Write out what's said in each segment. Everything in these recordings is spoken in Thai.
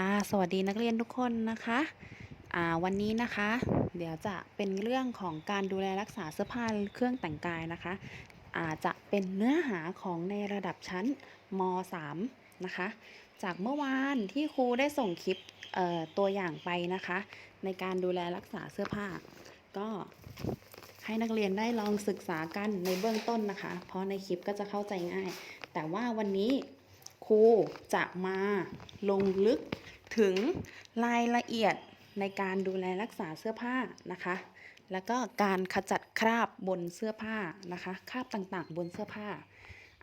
ค่ะสวัสดีนักเรียนทุกคนนะคะอ่าวันนี้นะคะ เดี๋ยวจะเป็นเรื่องของการดูแลรักษาเสื้อผ้าเครื่องแต่งกายนะคะอาจจะเป็นเนื้อหาของในระดับชั้นม .3 นะคะ จากเมื่อวานที่ครูได้ส่งคลิปตัวอย่างไปนะคะ ในการดูแลรักษาเสื้อผ้า ก็ให้นักเรียนได้ลองศึกษากันในเบื้องต้นนะคะ เพราะในคลิปก็จะเข้าใจง่าย แต่ว่าวันนี้ครูจะมาลงลึก ถึงรายละเอียดในการดูแลรักษาเสื้อผ้านะคะ แล้วก็การขจัดคราบบนเสื้อผ้านะคะ คราบต่างๆ บนเสื้อผ้า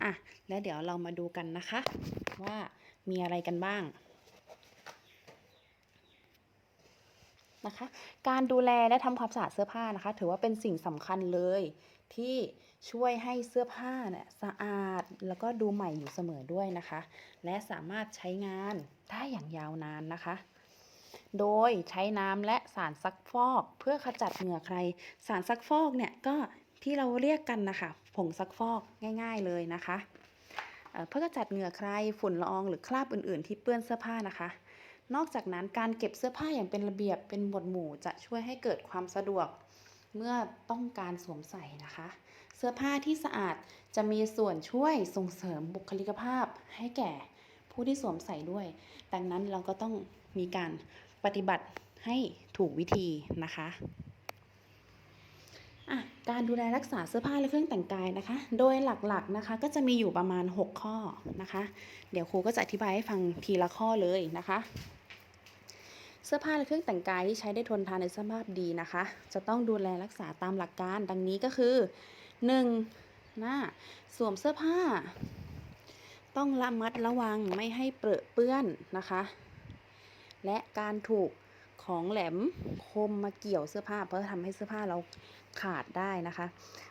อะแล้วเดี๋ยวเรามาดูกันนะคะ ว่ามีอะไรกันบ้างนะคะ การดูแลและทำความสะอาดเสื้อผ้านะคะ ถือว่าเป็นสิ่งสำคัญเลยที่ ช่วยให้เสื้อผ้าเนี่ยสะอาดแล้วก็ดูใหม่อยู่เสมอด้วยนะคะ และสามารถใช้งานได้อย่างยาวนานนะคะ โดยใช้น้ำและสารซักฟอกเพื่อขจัดเหงื่อใคร สารซักฟอกเนี่ยก็ที่เราเรียกกันนะคะผงซักฟอกง่าย ๆเลยนะคะเเพื่อขจัดเหงื่อใครฝุ่นละอองหรือคราบอื่นๆ ที่เปื้อนเสื้อผ้านะคะ นอกจากนั้นการเก็บเสื้อผ้าอย่างเป็นระเบียบเป็นหมวดหมู่จะช่วยให้เกิดความสะดวก เมื่อต้องการสวมใส่นะคะ เสื้อผ้าที่สะอาดจะมีส่วนช่วยส่งเสริมบุคลิกภาพให้แก่ผู้ที่สวมใส่ด้วย ดังนั้นเราก็ต้องมีการปฏิบัติให้ถูกวิธีนะคะอะการดูแลรักษาเสื้อผ้าและเครื่องแต่งกายนะคะ โดยหลักๆนะคะก็จะมีอยู่ประมาณ 6 ข้อนะคะ เดี๋ยวครูก็จะอธิบายให้ฟังทีละข้อเลยนะคะ เสื้อผ้าและเครื่องแต่งกายที่ใช้ได้ทนทานในสภาพดีนะคะ จะต้องดูแลรักษาตามหลักการดังนี้ก็คือ 1. หน้าสวมเสื้อผ้า ต้องระมัดระวังไม่ให้เปรอะเปื้อนนะคะ และการถูกของแหลมคมมาเกี่ยวเสื้อผ้า เพราะจะทำให้เสื้อผ้าเราขาดได้นะคะ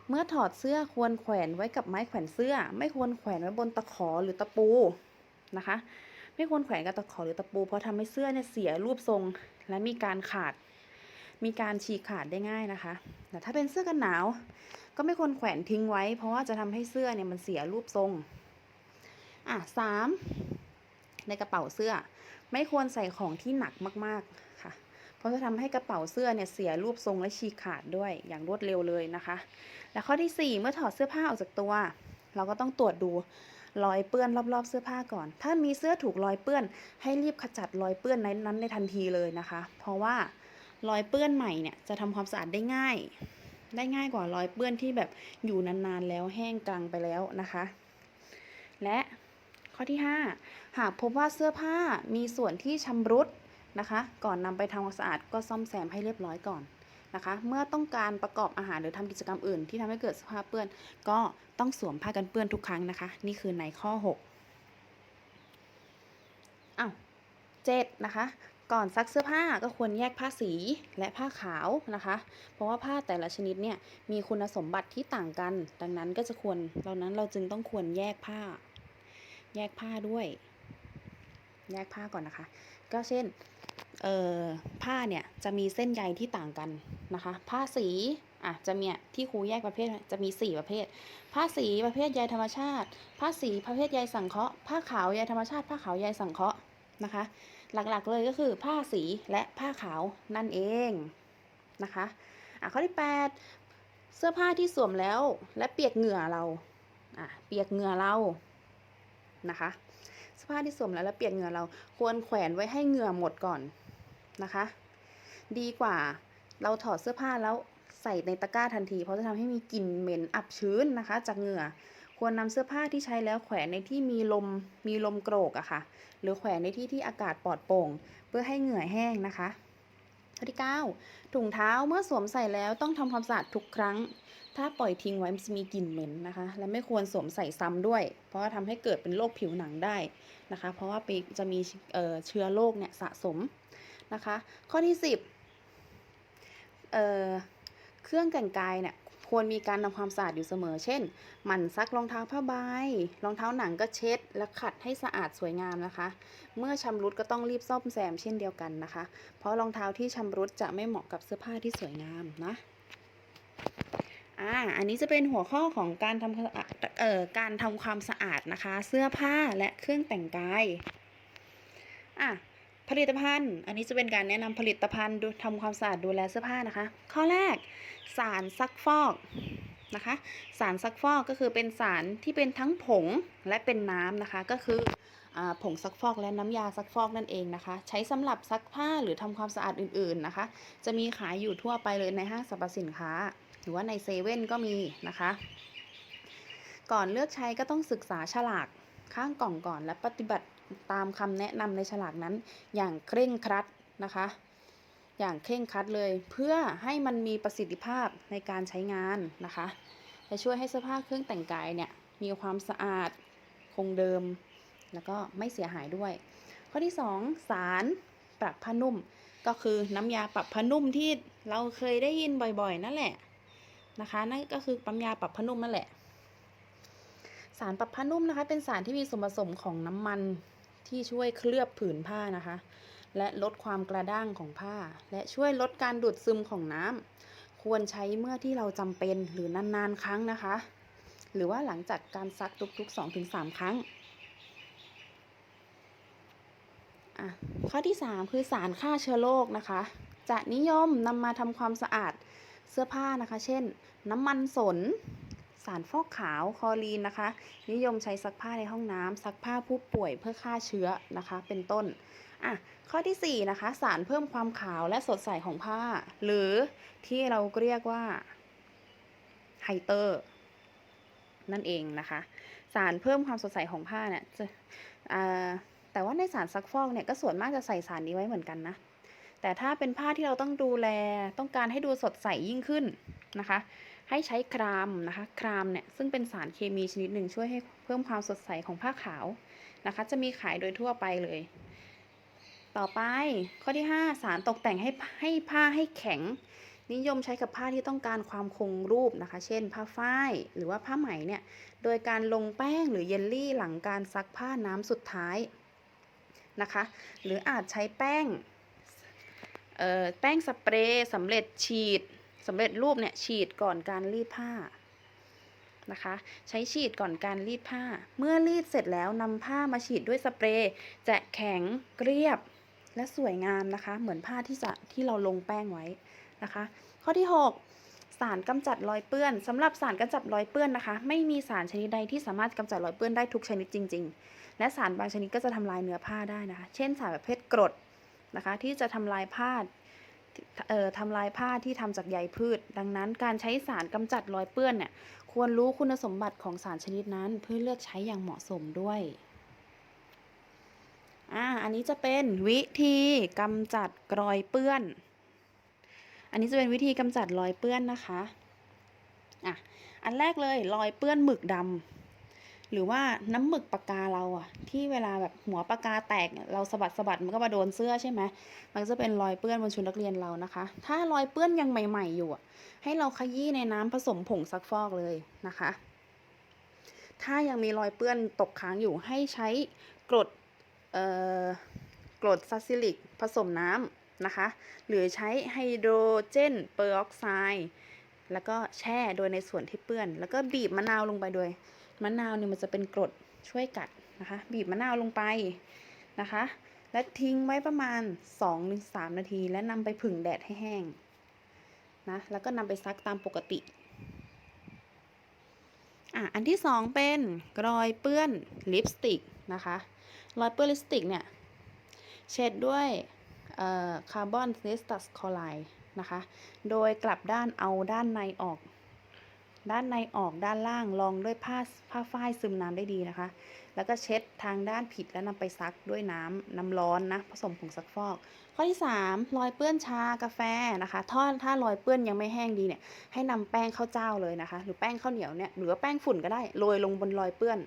เมื่อถอดเสื้อควรแขวนไว้กับไม้แขวนเสื้อ ไม่ควรแขวนไว้บนตะขอหรือตะปูนะคะ ไม่ควรแขวนกับตะขอหรือตะปู เพราะทำให้เสื้อเนี่ยเสียรูปทรง และมีการขาด มีการฉีกขาดได้ง่ายนะคะ แต่ถ้าเป็นเสื้อกันหนาว ก็ไม่ควรแขวนทิ้งไว้ เพราะว่าจะทำให้เสื้อเนี่ยมันเสียรูปทรง อะสามในกระเป๋าเสื้อ ไม่ควรใส่ของที่หนักมากๆค่ะ เพราะจะทำให้กระเป๋าเสื้อเนี่ยเสียรูปทรงและฉีกขาดด้วยอย่างรวดเร็วเลยนะคะ และข้อที่สี่เมื่อถอดเสื้อผ้าออกจากตัว เราก็ต้องตรวจดู รอยเปื้อนรอบๆเสื้อผ้าก่อน ถ้ามีเสื้อถูกรอยเปื้อนให้รีบขจัดรอยเปื้อนนั้นในทันทีเลยนะคะ เพราะว่ารอยเปื้อนใหม่เนี่ยจะทำความสะอาดได้ง่าย ได้ง่ายกว่ารอยเปื้อนที่แบบอยู่นานๆแล้วแห้งกรังไปแล้วนะคะ และข้อที่ 5 หากพบว่าเสื้อผ้ามีส่วนที่ชำรุดนะคะ ก่อนนำไปทำความสะอาดก็ซ่อมแซมให้เรียบร้อยก่อนนะคะ เมื่อต้องการประกอบอาหารหรือทำกิจกรรมอื่นที่ทำให้เกิดเสื้อผ้าเปื้อน ก็ ต้องสวมผ้ากันเปื้อนทุกครั้งนะคะ นี่คือในข้อ6อ้าวเจ็ดนะคะ ก่อนซักเสื้อผ้าก็ควรแยกผ้าสีและผ้าขาวนะคะ เพราะว่าผ้าแต่ละชนิดเนี่ยมีคุณสมบัติที่ต่างกัน ดังนั้นก็จะควรเรานั้นเราจึงต้องควรแยกผ้า แยกผ้าด้วย แยกผ้าก่อนนะคะ ก็เช่นเอ่อผ้าเนี่ยจะมีเส้นใยที่ต่างกันนะคะ ผ้าสี อะจะมีอะที่ครูแยกประเภทจะมี 4 ประเภท ผ้าสีประเภทใยธรรมชาติ ผ้าสีประเภทใยสังเคราะห์ ผ้าขาวใยธรรมชาติ ผ้าขาวใยสังเคราะห์นะคะ หลักๆเลยก็คือผ้าสีและผ้าขาวนั่นเองนะคะอะข้อที่ 8 เสื้อผ้าที่สวมแล้วและเปียกเหงื่อเราอะเปียกเหงื่อเรานะคะเสื้อผ้าที่สวมแล้วแล้วเปียกเหงื่อเราควรแขวนไว้ให้เหงื่อหมดก่อนนะคะ ดีกว่าเราถอดเสื้อผ้าแล้ว ใส่ในตะกร้าทันที เพราะจะทำให้มีกลิ่นเหม็นอับชื้นนะคะ จากเหงื่อ ควรนำเสื้อผ้าที่ใช้แล้วแขวนในที่มีลมมีลมโกรกอะค่ะ หรือแขวนในที่ที่อากาศปลอดโปร่ง เพื่อให้เหงื่อแห้งนะคะข้อที่ 9 ถุงเท้าเมื่อสวมใส่แล้วต้องทำความสะอาดทุกครั้ง ถ้าปล่อยทิ้งไว้มันจะมีกลิ่นเหม็นนะคะ และไม่ควรสวมใส่ซ้ำด้วย เพราะว่าทำให้เกิดเป็นโรคผิวหนังได้นะคะ เพราะว่าจะมีเเชื้อโรคเนี่ยสะสมนะคะ ข้อที่ 10เอ่อ เครื่องแต่งกายเนี่ยควรมีการทำความสะอาดอยู่เสมอ เช่น หมั่นซักรองเท้าผ้าใบ รองเท้าหนังก็เช็ด และขัดให้สะอาดสวยงามนะคะ เมื่อชำรุดก็ต้องรีบซ่อมแซมเช่นเดียวกันนะคะ เพราะรองเท้าที่ชำรุดจะไม่เหมาะกับเสื้อผ้าที่สวยงามนะอ่า อันนี้จะเป็นหัวข้อของการทำความสะอาดเอ่อการทำความสะอาดนะคะ เสื้อผ้าและเครื่องแต่งกาย อะ ผลิตภัณฑ์ อันนี้จะเป็นการแนะนำผลิตภัณฑ์ดูทำความสะอาดดูแลเสื้อผ้านะคะ ข้อแรกสารซักฟอกนะคะ สารซักฟอกก็คือเป็นสารที่เป็นทั้งผงและเป็นน้ำนะคะ ก็คืออผงซักฟอกและน้ำยาซักฟอกนั่นเองนะคะ ใช้สำหรับซักผ้าหรือทำความสะอาดอื่นๆนะคะ จะมีขายอยู่ทั่วไปเลยในห้างสรรพสินค้า หรือว่าในเซเว่นก็มีนะคะ ก่อนเลือกใช้ก็ต้องศึกษาฉลากข้างกล่องก่อนและปฏิบัติ ตามคำแนะนำในฉลากนั้น อย่างเคร่งครัดนะคะ อย่างเคร่งครัดเลย เพื่อให้มันมีประสิทธิภาพในการใช้งานนะคะจะช่วยให้เสื้อผ้าเครื่องแต่งกายเนี่ยมีความสะอาดคงเดิม แล้วก็ไม่เสียหายด้วย ข้อที่ 2 สารปรับผ้านุ่ม ก็คือน้ำยาปรับผ้านุ่มที่เราเคยได้ยินบ่อยๆ นั่นแหละนะคะนั่นก็คือน้ำยาปรับผ้านุ่มนั่นแหละ สารปรับผ้านุ่มนะคะ เป็นสารที่มีส่วนผสมของน้ำมัน ที่ช่วยเคลือบผืนผ้านะคะ และลดความกระด้างของผ้า และช่วยลดการดูดซึมของน้ำควรใช้เมื่อที่เราจำเป็นหรือนานๆครั้งนะคะ หรือว่าหลังจากการซักทุกๆ 2-3 ครั้งอะข้อที่ 3 คือสารฆ่าเชื้อโรคนะคะ จะนิยมนำมาทำความสะอาดเสื้อผ้านะคะ เช่น น้ำมันสน สารฟอกขาวคอรีนนะคะ นิยมใช้ซักผ้าในห้องน้ำซักผ้าผู้ป่วยเพื่อฆ่าเชื้อนะคะ เป็นต้นอะข้อที่4นะคะสารเพิ่มความขาวและสดใสของผ้า หรือที่เราเรียกว่าไฮเตอร์นั่นเองนะคะ สารเพิ่มความสดใสของผ้าเนี่ยจะอ่าแต่ว่าในสารซักฟอกเนี่ยก็ส่วนมากจะใส่สารนี้ไว้เหมือนกันนะแต่ถ้าเป็นผ้าที่เราต้องดูแลต้องการให้ดูสดใสยิ่งขึ้นนะคะ ให้ใช้ครามนะคะครามเนี่ยซึ่งเป็นสารเคมีชนิดหนึ่งช่วยให้เพิ่มความสดใสของผ้าขาวนะคะ จะมีขายโดยทั่วไปเลย ต่อไปข้อที่ 5 สารตกแต่งให้ให้ผ้าให้แข็ง นิยมใช้กับผ้าที่ต้องการความคงรูปนะคะ เช่น ผ้าฝ้ายหรือว่าผ้าไหมเนี่ยโดยการลงแป้งหรือเยลลี่หลังการซักผ้าน้ำสุดท้ายนะคะ หรืออาจใช้แป้งแป้งสเปรย์สำเร็จฉีด สำเร็จรูปเนี่ยฉีดก่อนการรีดผ้านะคะ ใช้ฉีดก่อนการรีดผ้า เมื่อรีดเสร็จแล้วนำผ้ามาฉีดด้วยสเปรย์จะแข็งเกรียบและสวยงามนะคะ เหมือนผ้าที่จะที่เราลงแป้งไว้นะคะ ข้อที่ 6 สารกำจัดรอยเปื้อนสำหรับสารกำจัดรอยเปื้อนนะคะ ไม่มีสารชนิดใดที่สามารถกำจัดรอยเปื้อนได้ทุกชนิดจริง ๆ และสารบางชนิดก็จะทำลายเนื้อผ้าได้นะคะ เช่นสารประเภทกรดนะคะ ที่จะทำลายผ้า ทำลายผ้าที่ทำจากใยพืช ดังนั้นการใช้สารกำจัดรอยเปื้อนเนี่ยควรรู้คุณสมบัติของสารชนิดนั้นเพื่อเลือกใช้อย่างเหมาะสมด้วยอ่าอันนี้จะเป็นวิธีกำจัดรอยเปื้อน อันนี้จะเป็นวิธีกำจัดรอยเปื้อนนะคะอะอันแรกเลยรอยเปื้อนหมึกดำ หรือว่าน้ำหมึกปากกาเราอะที่เวลาแบบหัวปากกาแตกเราสะบัดสะบัดมันก็มาโดนเสื้อใช่ไหมมันจะเป็นรอยเปื้อนบนชุดนักเรียนเรานะคะ ถ้ารอยเปื้อนยังใหม่ ๆ อยู่อะให้เราขยี้ในน้ำผสมผงซักฟอกเลยนะคะ ถ้ายังมีรอยเปื้อนตกค้างอยู่ให้ใช้กรดเอ่อกรดซัลซิลิกผสมน้ำนะคะ หรือใช้ไฮโดรเจนเปอร์ออกไซด์แล้วก็แช่โดยในส่วนที่เปื้อน แล้วก็บีบมะนาวลงไปโดย มะนาวเนี่ยมันจะเป็นกรดช่วยกัดนะคะ บีบมะนาวลงไปนะคะ และทิ้งไว้ประมาณ 2-3 นาที และนำไปผึ่งแดดให้แห้งนะแล้วก็นำไปซักตามปกติอะอันที่สองเป็นรอยเปื้อนลิปสติกนะคะรอยเปื้อนลิปสติกเนี่ยเช็ดด้วยคาร์บอนเนสตัสคอไรด์นะคะ โดยกลับด้านเอาด้านในออก ด้านในออกด้านล่างรองด้วยผ้าผ้าฝ้ายซึมน้ำได้ดีนะคะ แล้วก็เช็ดทางด้านผิดแล้วนำไปซักด้วยน้ำน้ำร้อนนะผสมผงซักฟอก ข้อที่ 3 รอยเปื้อนชากาแฟนะคะถ้าถ้ารอยเปื้อนยังไม่แห้งดีเนี่ยให้นำแป้งข้าวเจ้าเลยนะคะ หรือแป้งข้าวเหนียวเนี่ยหรือว่าแป้งฝุ่นก็ได้โรยลงบนรอยเปื้อน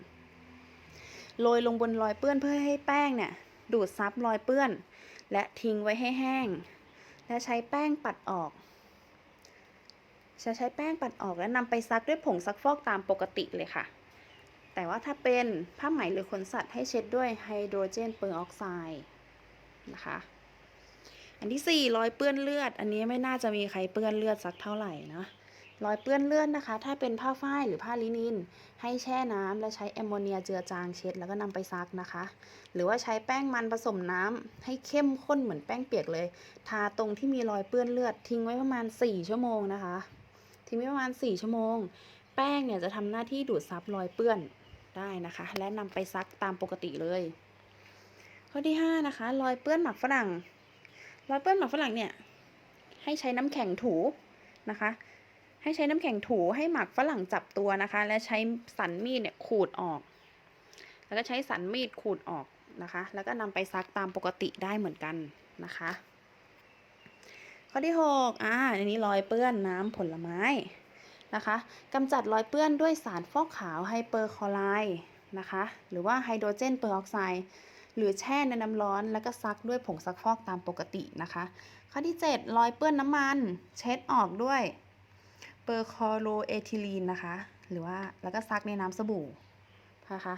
โรยลงบนรอยเปื้อนเพื่อให้แป้งเนี่ยดูดซับรอยเปื้อน และทิ้งไว้ให้แห้ง และใช้แป้งปัดออก จะใช้แป้งปัดออกและนำไปซักด้วยผงซักฟอกตามปกติเลยค่ะ แต่ว่าถ้าเป็นผ้าไหมหรือขนสัตว์ให้เช็ดด้วยไฮโดรเจนเปอร์ออกไซด์นะคะ อันที่ 4 รอยเปื้อนเลือด อันนี้ไม่น่าจะมีใครเปื้อนเลือดสักเท่าไหร่นะ รอยเปื้อนเลือดนะคะ ถ้าเป็นผ้าฝ้ายหรือผ้าลินิน ให้แช่น้ำและใช้แอมโมเนียเจือจางเช็ดแล้วก็นำไปซักนะคะ หรือว่าใช้แป้งมันผสมน้ำให้เข้มข้นเหมือนแป้งเปียกเลย ทาตรงที่มีรอยเปื้อนเลือดทิ้งไว้ประมาณ 4 ชั่วโมงนะคะ ทิ้งไว้ประมาณ 4 ชั่วโมง แป้งเนี่ยจะทำหน้าที่ดูดซับรอยเปื้อนได้นะคะ และนำไปซักตามปกติเลย ข้อที่ 5 นะคะ รอยเปื้อนหมักฝรั่ง รอยเปื้อนหมักฝรั่งเนี่ยให้ใช้น้ำแข็งถูนะคะ ให้ใช้น้ำแข็งถูให้หมักฝรั่งจับตัวนะคะ และใช้สันมีดเนี่ยขูดออก แล้วก็ใช้สันมีดขูดออกนะคะ แล้วก็นำไปซักตามปกติได้เหมือนกันนะคะ ข้อที่6อ่าอันนี้รอยเปื้อนน้ำผลไม้นะคะกำจัดรอยเปื้อนด้วยสารฟอกขาวไฮเปอร์คลอไรด์นะคะหรือว่าไฮโดรเจนเปอร์ออกไซด์หรือแช่ในน้ำร้อนแล้วก็ซักด้วยผงซักฟอกตามปกตินะคะ ข้อที่ 7 รอยเปื้อนน้ำมัน เช็ดออกด้วยเปอร์คอโรเอทิลีนนะคะ หรือว่าแล้วก็ซักในน้ำสบู่นะคะ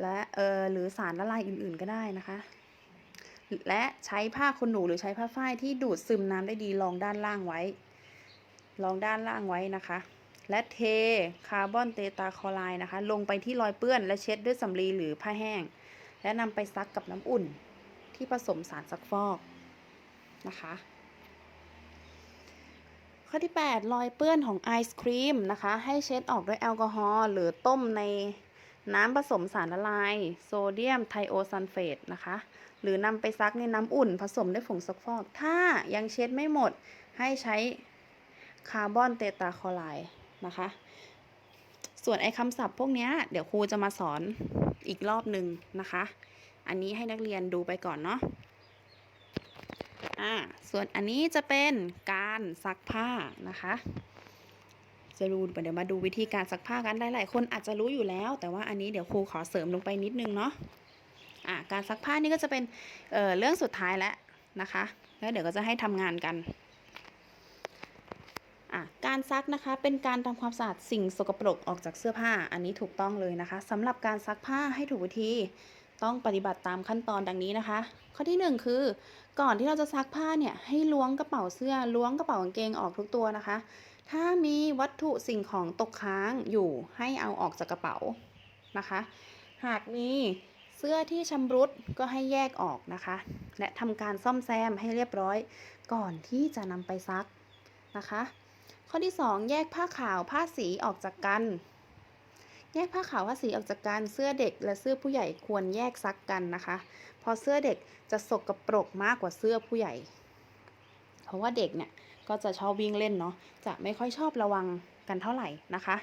และเออหรือสารละลายอื่นๆก็ได้นะคะ และใช้ผ้าขนหนูหรือใช้ผ้าฝ้ายที่ดูดซึมน้ำได้ดีรองด้านล่างไว้รองด้านล่างไว้นะคะ และเทคาร์บอนเตตาคอไรด์นะคะ ลงไปที่รอยเปื้อนและเช็ดด้วยสำลีหรือผ้าแห้ง และนำไปซักกับน้ำอุ่นที่ผสมสารซักฟอกนะคะข้อที่ 8 รอยเปื้อนของไอศครีมนะคะ ให้เช็ดออกด้วยแอลกอฮอล์หรือต้มใน น้ำผสมสารละลาย โซเดียมไทโอซัลเฟตนะคะ หรือนำไปซักในน้ำอุ่น ผสมด้วยผงซักฟอก ถ้ายังเช็ดไม่หมดให้ใช้คาร์บอนเตตาคลอไรด์นะคะ ส่วนไอ้คำศัพท์พวกนี้เดี๋ยวครูจะมาสอนอีกรอบหนึ่งนะคะ อันนี้ให้นักเรียนดูไปก่อนเนาะอ่าส่วนอันนี้จะเป็นการซักผ้านะคะ จะดูเดี๋ยวมาดูวิธีการซักผ้ากันหลายๆคนอาจจะรู้อยู่แล้ว แต่ว่าอันนี้เดี๋ยวครูขอเสริมลงไปนิดนึงเนาะอ่าการซักผ้านี่ก็จะเป็นเเรื่องสุดท้ายแล้วนะคะ แล้วเดี๋ยวก็จะให้ทำงานกันการซักนะคะเป็นการทำความสะอาดสิ่งสกปรกออกจากเสื้อผ้าอันนี้ถูกต้องเลยนะคะสำหรับการซักผ้าให้ถูกวิธีต้องปฏิบัติตามขั้นตอนดังนี้นะคะ ข้อที่หนึ่งคือ ก่อนที่เราจะซักผ้าเนี่ยให้ล้วงกระเป๋าเสื้อล้วงกระเป๋ากางเกงออกทุกตัวนะคะ ถ้ามีวัตถุสิ่งของตกค้างอยู่ให้เอาออกจากกระเป๋านะคะ หากมีเสื้อที่ชำรุดก็ให้แยกออกนะคะ และทำการซ่อมแซมให้เรียบร้อย ก่อนที่จะนำไปซักนะคะ ข้อที่ 2 แยกผ้าขาวผ้าสีออกจากกัน แยกผ้าขาวผ้าสีออกจากกันเสื้อเด็ก และเสื้อผู้ใหญ่ควรแยกซักกันนะคะเพราะเสื้อเด็กจะสกปรกมากกว่าเสื้อผู้ใหญ่ เพราะว่าเด็กเนี่ย ก็จะชอบวิ่งเล่นเนาะจะไม่ค่อยชอบระวังกันเท่าไหร่นะคะ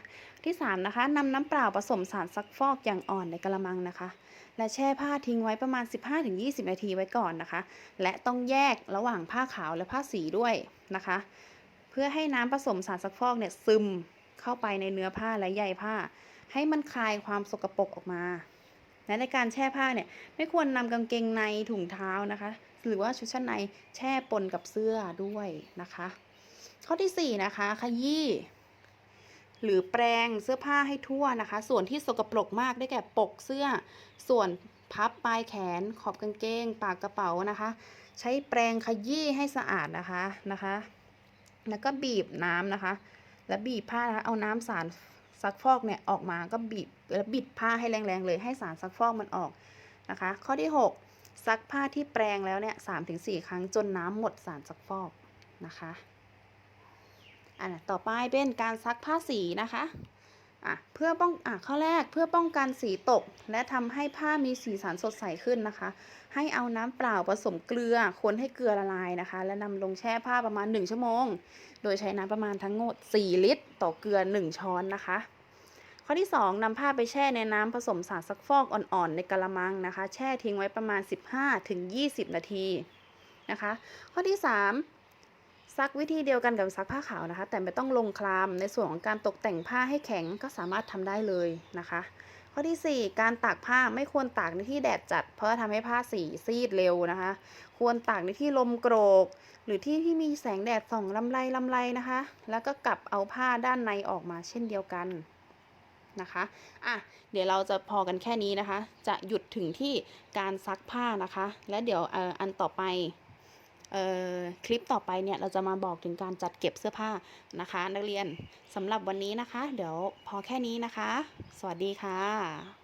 ที่ 3 นะคะนำน้ำเปล่าผสมสารซักฟอกอย่างอ่อนในกระมังนะคะ และแช่ผ้าทิ้งไว้ประมาณ 15-20 นาทีไว้ก่อนนะคะ และต้องแยกระหว่างผ้าขาวและผ้าสีด้วยนะคะ เพื่อให้น้ำผสมสารซักฟอกเนี่ยซึมเข้าไปในเนื้อผ้าและใยผ้า ให้มันคลายความสกปรกออกมาและในการแช่ผ้าเนี่ยไม่ควรนำกางเกงในถุงเท้านะคะ หรือว่าชุดชั้นในแช่ปนกับเสื้อด้วยนะคะ ข้อที่ 4 นะคะขยี้หรือแปรงเสื้อผ้าให้ทั่วนะคะ ส่วนที่สกปรกมากได้แก่ปกเสื้อ ส่วนพับปลายแขน ขอบกางเกง ปากกระเป๋านะคะ ใช้แปรงขยี้ให้สะอาดนะคะนะคะ แล้วก็บีบน้ำนะคะ แล้วบีบผ้านะคะเอาน้ำสารซักฟอกเนี่ยออกมาก็บีบแล้วบิดผ้าให้แรงๆเลยให้สารซักฟอกมันออกนะคะ ข้อที่ 6 ซักผ้าที่แปรงแล้วเนี่ยสามถึงสี่ครั้งจนน้ำหมดสารซักฟอกนะคะอันต่อไปเป็นการซักผ้าสีนะคะอะเพื่อป้องอะข้อแรกเพื่อป้องกันสีตก และทำให้ผ้ามีสีสันสดใสขึ้นนะคะ ให้เอาน้ำเปล่าผสมเกลือคนให้เกลือละลายนะคะ และนำลงแช่ผ้าประมาณ 1 ชั่วโมง โดยใช้น้ำประมาณทั้งหมด 4 ลิตร ต่อเกลือ 1 ช้อนนะคะ ข้อที่ 2นำผ้าไปแช่ในน้ำผสมสารซักฟอกอ่อนๆในกระมังนะคะ แช่ทิ้งไว้ประมาณ 15-20 นาทีนะคะ ข้อที่ 3 ซักวิธีเดียวกันกับซักผ้าขาวนะคะ แต่ไม่ต้องลงคลามในส่วนของการตกแต่งผ้าให้แข็งก็สามารถทำได้เลยนะคะ ข้อที่ 4 การตากผ้าไม่ควรตากในที่แดดจัด เพราะจะทำให้ผ้าสีซีดเร็วนะคะ ควรตากในที่ลมโกรก หรือที่ที่มีแสงแดดส่องลำไรลำไรนะคะ แล้วก็กลับเอาผ้าด้านในออกมาเช่นเดียวกัน นะคะอะเดี๋ยวเราจะพอกันแค่นี้นะคะ จะหยุดถึงที่การซักผ้านะคะ และเดี๋ยวอ,อันต่อไปคลิปต่อไปเนี่ยเราจะมาบอกถึงการจัดเก็บเสื้อผ้านะคะ นักเรียนสำหรับวันนี้นะคะ เดี๋ยวพอแค่นี้นะคะ สวัสดีค่ะ